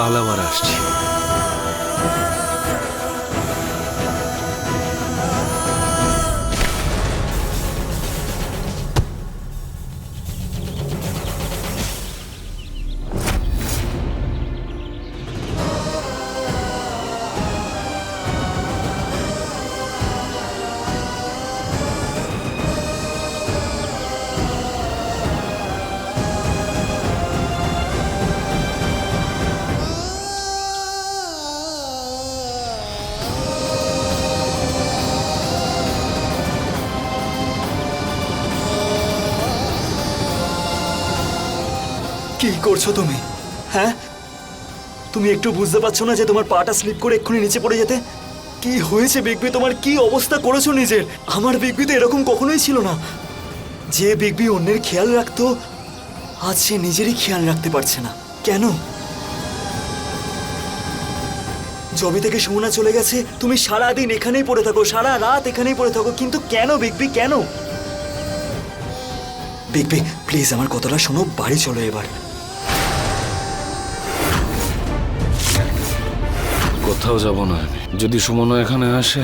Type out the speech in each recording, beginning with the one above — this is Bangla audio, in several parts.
কাল আবার আসছি। কি করছ তুমি? হ্যাঁ? তুমি একটু বুঝতে পারছ না যে তোমার পাটা স্লিপ করে এক্ষুনি নিচে পড়ে যেতে? কি হয়েছে বিগবি তোমার কি অবস্থা করেছ নিজের? আমার বিগবি তো এরকম কখনোই ছিল না। যে বিগবি অন্যের খেয়াল রাখতো, আজ সে নিজেরই খেয়াল রাখতে পারছে না। কেন? জবে থেকে সুমনা চলে গেছে, তুমি সারা দিন এখানেই পড়ে থাকো, সারা রাত এখানেই পড়ে থাকো, কিন্তু কেন বিগবি কেন? বিগবি প্লিজ আমার কথাটা শোনো, বাড়ি চলো এবার। কোথাও যাব না আমি। যদি সুমনা এখানে আসে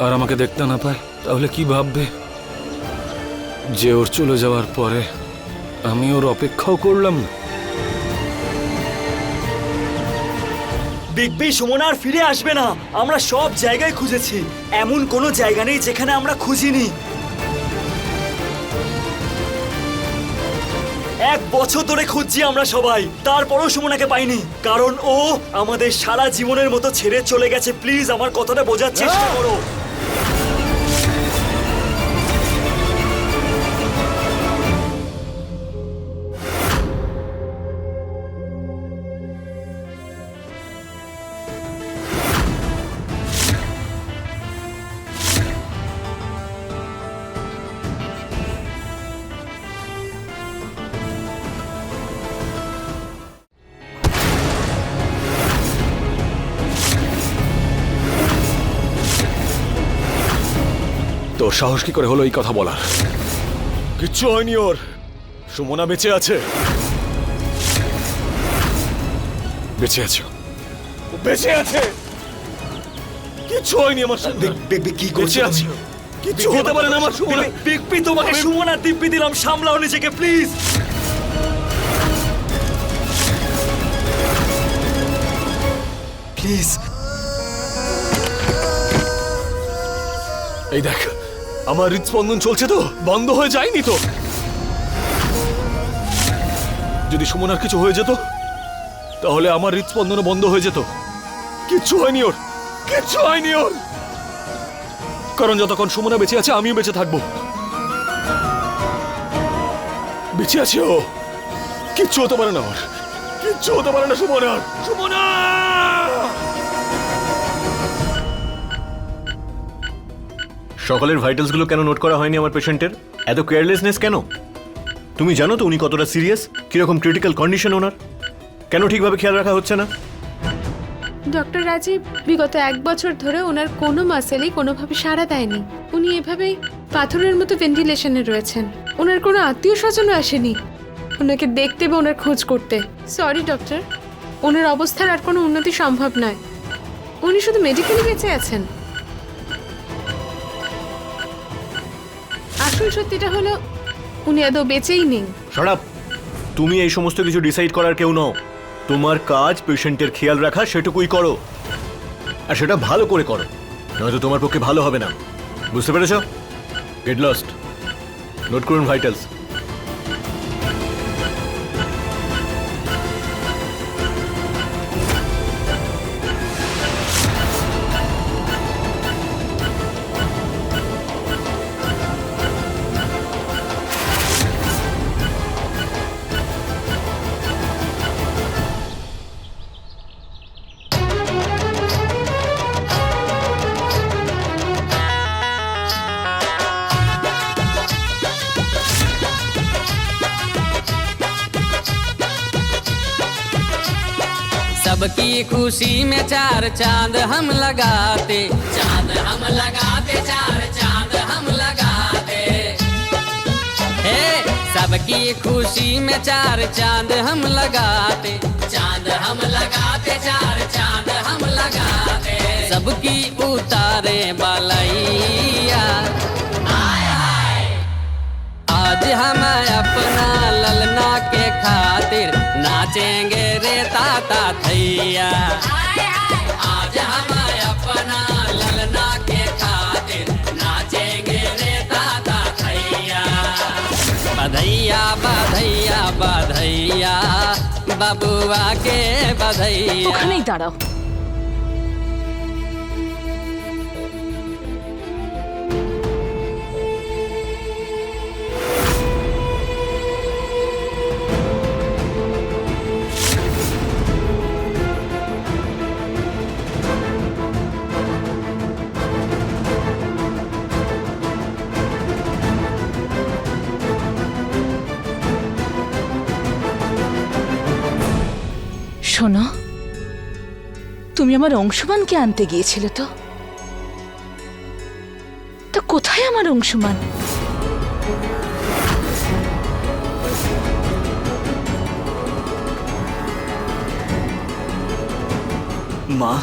আর আমাকে দেখতে না পায়, তাহলে কি ভাববে? যে ওর চলে যাওয়ার পরে আমি ওর অপেক্ষাও করলাম না। বিগ বি সুমনা আর ফিরে আসবে না। আমরা সব জায়গায় খুঁজেছি। এমন কোনো জায়গা নেই যেখানে আমরা খুঁজিনি। এক বছর ধরে খুঁজছি আমরা সবাই। তারপরও সুমনাকে পাইনি। কারণ ও আমাদের সারা জীবনের মতো ছেড়ে চলে গেছে। প্লিজ আমার কথাটা বোঝার চেষ্টা করো। সাহস কি করে হলো এই কথা বলার? কিচ্ছু হয়নি ওর। সুমনা বেঁচে আছে। বেঁচে আছে। বেঁচে আছে। কিচ্ছু হয়নি আমার সঙ্গে বিগ বিগ বি কি করছ আছি? কিচ্ছু হতে পারে না আমার সুমনা। বিগ বি তোমাকে সুমনা দিব্যি দিলাম সামলাও নিজেকে প্লিজ। প্লিজ। এই দেখ আমার হৃদস্পন্দন চলছে তো? বন্ধ হয়ে যায়নি তো? যদি সুমনার কিছু হয়ে যেত, তাহলে আমার হৃদস্পন্দনও বন্ধ হয়ে যেত। কিচ্ছু হয়নি ওর। কিচ্ছু হয়নি ওর। কারণ যতক্ষণ সুমনা বেঁচে আছে, আমিও বেঁচে থাকব। বেঁচে আছে ও। কিচ্ছু হতে পারে না ওর। কিচ্ছু হতে পারে না সুমনার। সুমনা সকালের ভাইটালসগুলো কেন নোট করা হয়নি আমার পেশেন্টের এত কেয়ারলেসনেস কেন? তুমি জানো তো উনি কতটা সিরিয়াস কীরকম ক্রিটিক্যাল কন্ডিশন ওনার? কেন ঠিকভাবে খেয়াল রাখা হচ্ছে না? ডক্টর রাজীব, বিগত এক বছর ধরে ওনার কোনো মাসেলই কোনোভাবে সাড়া দেয়নি। উনি এভাবেই পাথরের মতো ভেন্টিলেশনে রয়েছেন। ওনার কোনো আত্মীয় স্বজনও আসেনি। ওনাকে দেখতে বা ওনার খোঁজ করতে। সরি ডক্টর ওনার অবস্থার আর কোনো উন্নতি সম্ভব নয়। উনি শুধু মেডিকেলি বেঁচে আছেন। আসল সত্যিটা হলো, উনি এত বেঁচেই নেই। সরাব তুমি এই সমস্ত কিছু ডিসাইড করার কেউ নও। তোমার কাজ পেশেন্টের খেয়াল রাখা, সেটুকুই করো। আর সেটা ভালো করে করো, নয়তো তোমার পক্ষে ভালো হবে না। বুঝতে পেরেছ? গেট লস্ট নোট করুন ভাইটালস खुशी में चार चाँद हम लगाते। चाँद हम लगाते चार चाँद हम लगाते। हे सबकी खुशी में चार चाँद हम लगाते। चाँद हम लगाते चार चाँद हम लगाते। सबकी उतारे बालैया। आज हम अपना ललना के खातिर नाचेंगे रे ताता थैया। आज हम अपना ललना के खातिर नाचेंगे रे ताता थैया। बधैया बधैया बधैया बबुआ के बधैया। नहीं दाड़ाओ শোনো তুমি আমার অংশমানকে আনতে গিয়েছিলে তো? তা কোথায় আমার অংশমান? মা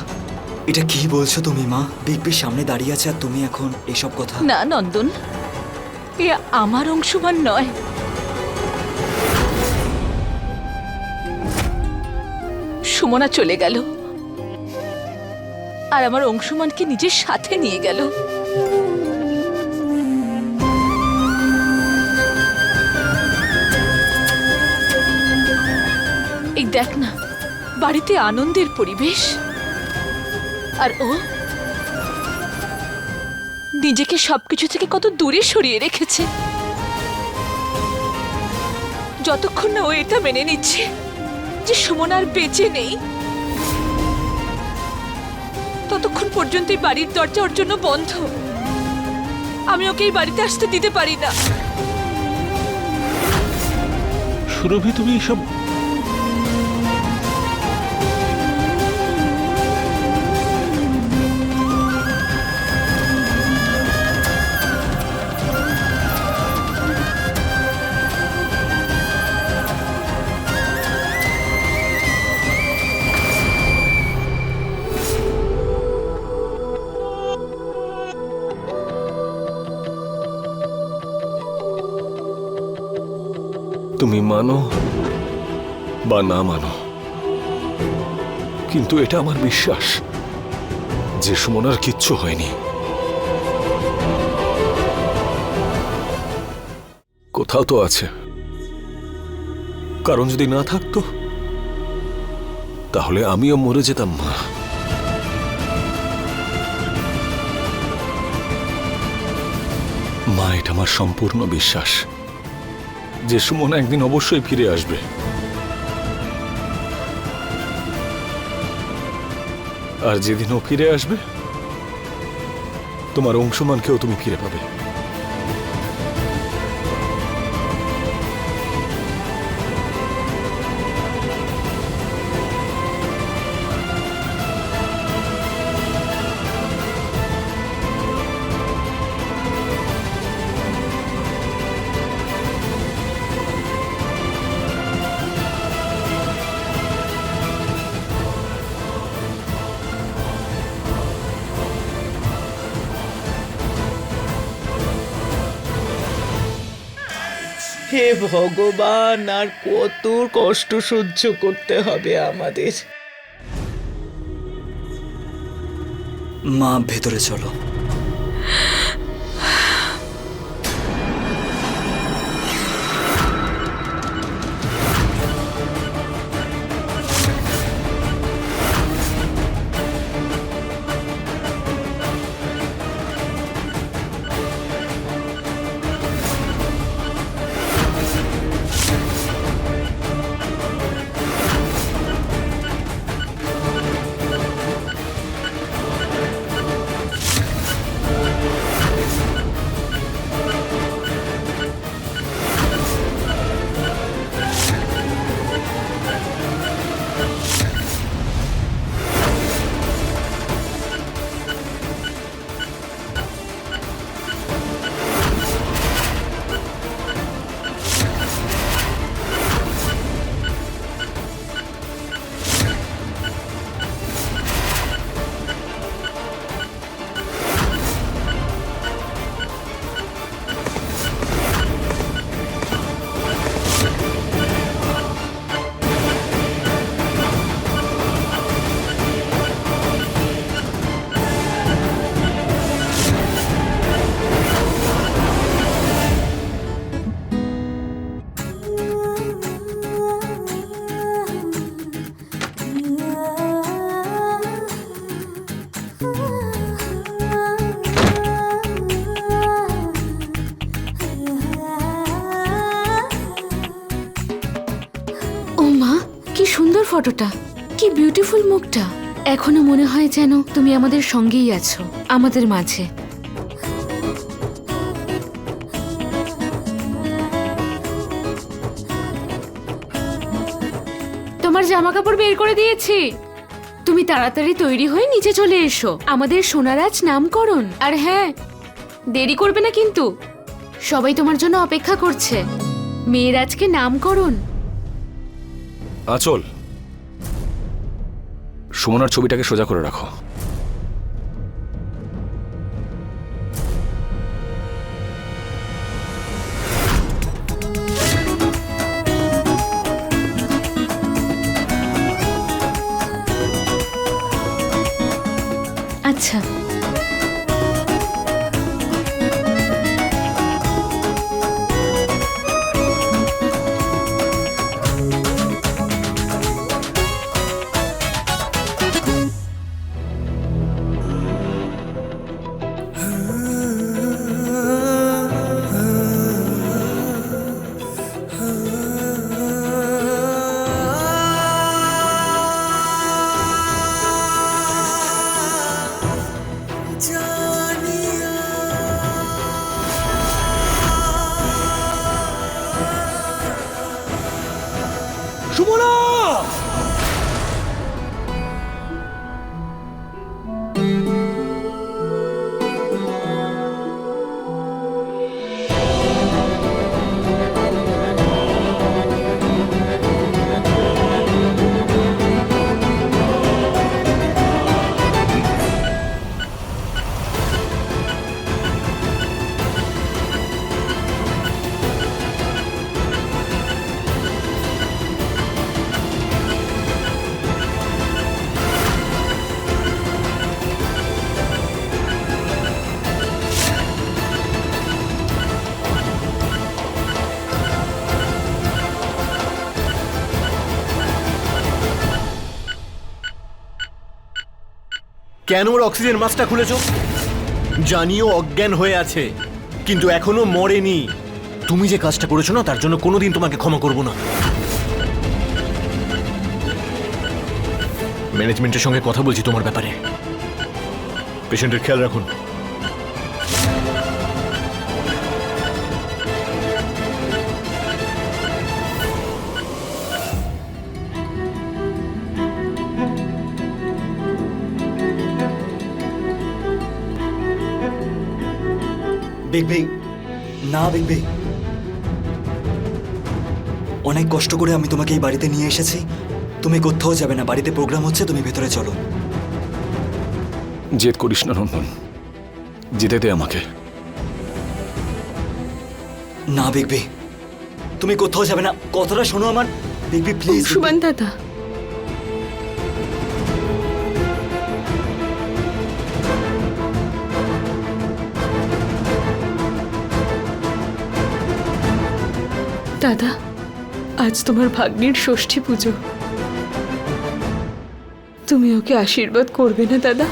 এটা কি বলছো তুমি মা? বিগবির সামনে দাঁড়িয়ে আছে আর তুমি এখন এসব কথা? না নন্দন এ আমার অংশমান নয়। সুমনা চলে গেল। আর আমার অংশমানকে নিজের সাথে নিয়ে গেল। এই দেখ না, বাড়িতে আনন্দের পরিবেশ। আর ও, নিজেকে সবকিছু থেকে কত দূরে সরিয়ে রেখেছে। যতক্ষণ না ও এটা মেনে নিচ্ছে। যে সুমন আর বেঁচে নেই, ততক্ষণ পর্যন্ত এই বাড়ির দরজা ওর জন্য বন্ধ। আমি ওকে এই বাড়িতে আসতে দিতে পারি না। সুরভি, তুমি এসব তুমি মানো বা না মানো, কিন্তু এটা আমার বিশ্বাস যে সুমনার কিচ্ছু হয়নি। কোথাও তো আছে। কারণ যদি না থাকতো, তাহলে আমিও মরে যেতাম মা মা, এটা আমার সম্পূর্ণ বিশ্বাস। যে সুমন একদিন অবশ্যই ফিরে আসবে। আর যেদিন ও ফিরে আসবে, তোমার অংশমানকেও তুমি ফিরে পাবে। ভগবান আর কত কষ্ট সহ্য করতে হবে আমাদের। মা ভেতরে চলো। ফটোটা। কি বিউটিফুল মুখটা। এখনও মনে হয় যেন তুমি আমাদের সঙ্গেই আছো, আমাদের মাঝে। তোমার জামা কাপড় বের করে দিয়েছি। তুমি তাড়াতাড়ি তৈরি হয়ে নিচে চলে এসো। আমাদের সোনারাজ নামকরণ। আর হ্যাঁ দেরি করবে না কিন্তু। সবাই তোমার জন্য অপেক্ষা করছে। মেয়েরাজকে নামকরণ। আচল সুমনার ছবিটাকে সোজা করে রাখো। কেন ওর অক্সিজেন মাস্কটা খুলেছ? জানিও অজ্ঞান হয়ে আছে, কিন্তু এখনও মরেনি। তুমি যে কাজটা করেছ না, তার জন্য কোনোদিন তোমাকে ক্ষমা করব না। ম্যানেজমেন্টের সঙ্গে কথা বলছি তোমার ব্যাপারে। পেশেন্টের খেয়াল রাখুন। বিগ বিগ না বিগ বিগ অনেক কষ্ট করে আমি তোমাকে এই বাড়িতে নিয়ে এসেছি। তুমি কোথাও যাবে না বাড়িতে প্রোগ্রাম হচ্ছে তুমি ভেতরে চলো। জেদ করিস না নন্দন যেতে দে আমাকে। না বিগ বিগ তুমি কোথাও যাবে না। কথাটা শোনো আমার। বিগবি প্লিজ সুমান দাদা দাদা আজ তোমার ভাগ্নির ষষ্ঠী পুজো। তুমি ওকে আশীর্বাদ করবে না দাদা?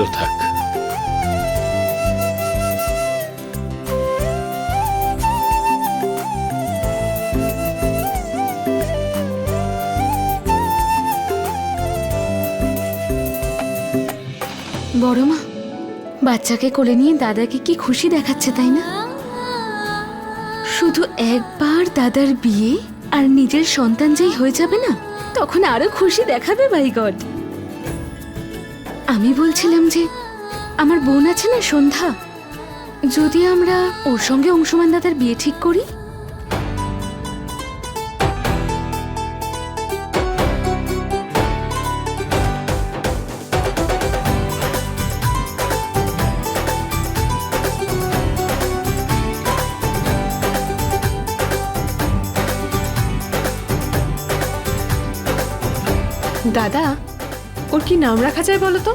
ভালো থাক। বড় মা, বাচ্চাকে কোলে নিয়ে দাদাকে কি খুশি দেখাচ্ছে তাই না? শুধু একবার দাদার বিয়ে আর নিজের সন্তান যেই হয়ে যাবে না, তখন আরও খুশি দেখাবে বাই গড। আমি বলছিলাম যে আমার বোন আছে না সন্ধ্যা। যদি আমরা ওর সঙ্গে অংশমান দাদার বিয়ে ঠিক করি? দাদা ওর কি নাম রাখা যায় বলো তো?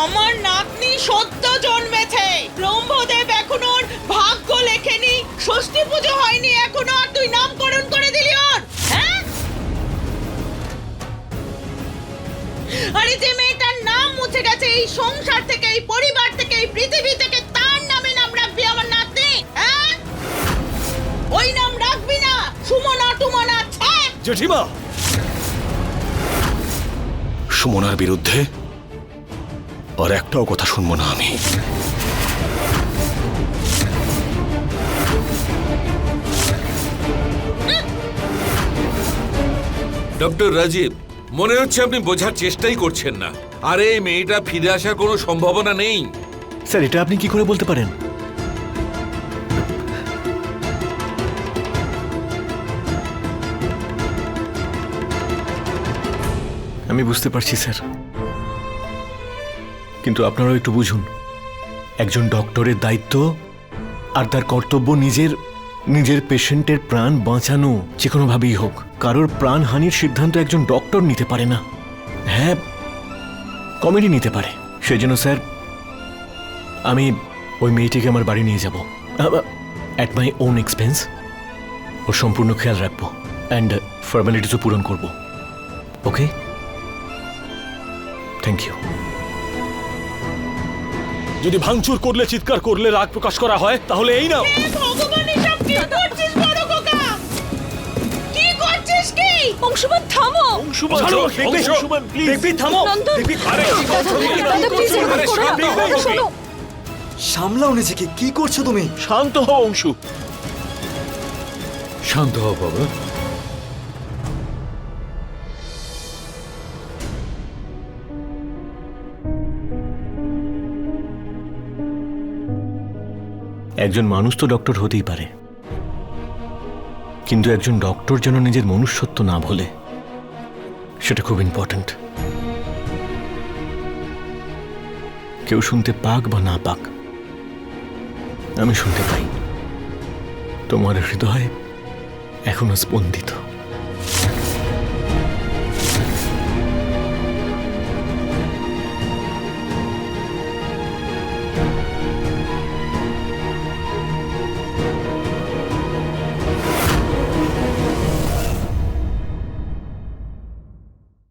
আমার নাতনি সদ্য জন্মেছে। ব্রহ্মদেব এখন ওর ভাগ্য লেখেনি। ষষ্ঠী পুজো হয়নি এখনও আর তুই নামকরণ করে দিলি ওর হ্যাঁ? আরে যে মেয়েটার নাম মুছে গেছে এই সংসার থেকে এই পরিবার থেকে এই পৃথিবী থেকে তার নামে নাম রাখবি আমার নাতনি হ্যাঁ? ওই নাম রাখবি না সুমনা টুমনা জেঠিমা! সুমনার বিরুদ্ধে আর একটাও কথা শুনব না আমি। ডক্টর রাজীব মনে হচ্ছে আপনি বোঝার চেষ্টাই করছেন না। আরে এই মেয়েটা ফিরে আসার কোনো সম্ভাবনা নেই। স্যার এটা আপনি কি করে বলতে পারেন? আমি বুঝতে পারছি স্যার। কিন্তু আপনারাও একটু বুঝুন, একজন ডক্টরের দায়িত্ব আর তার কর্তব্য নিজের নিজের পেশেন্টের প্রাণ বাঁচানো, যে কোনোভাবেই হোক। কারোর প্রাণহানির সিদ্ধান্ত একজন ডক্টর নিতে পারে না। হ্যাঁ কমেডি নিতে পারে। সেই জন্য স্যার, আমি ওই মেয়েটিকে আমার বাড়ি নিয়ে যাব। অ্যাট মাই ওন এক্সপেন্স ওর সম্পূর্ণ খেয়াল রাখব। অ্যান্ড ফর্মালিটিসও পূরণ করব। ওকে থ্যাংক ইউ যদি ভাঙচুর করলে চিৎকার করলে রাগ প্রকাশ করা হয় তাহলে এই নাও। অংশুমান থামো। অংশুমান। দেখবি থামো। দেখবি আরে, প্লিজ। শোনো। সামলাও নিজেকে কি করছ তুমি? শান্ত হও অংশু। শান্ত হও বাবা। একজন মানুষ তো ডক্টর হতেই পারে। কিন্তু একজন ডক্টর যেন নিজের মনুষ্যত্ব না ভোলে, সেটা খুব ইম্পর্ট্যান্ট কেউ শুনতে পাক বা না পাক, আমি শুনতে পাই। তোমার হৃদয় এখনও স্পন্দিত।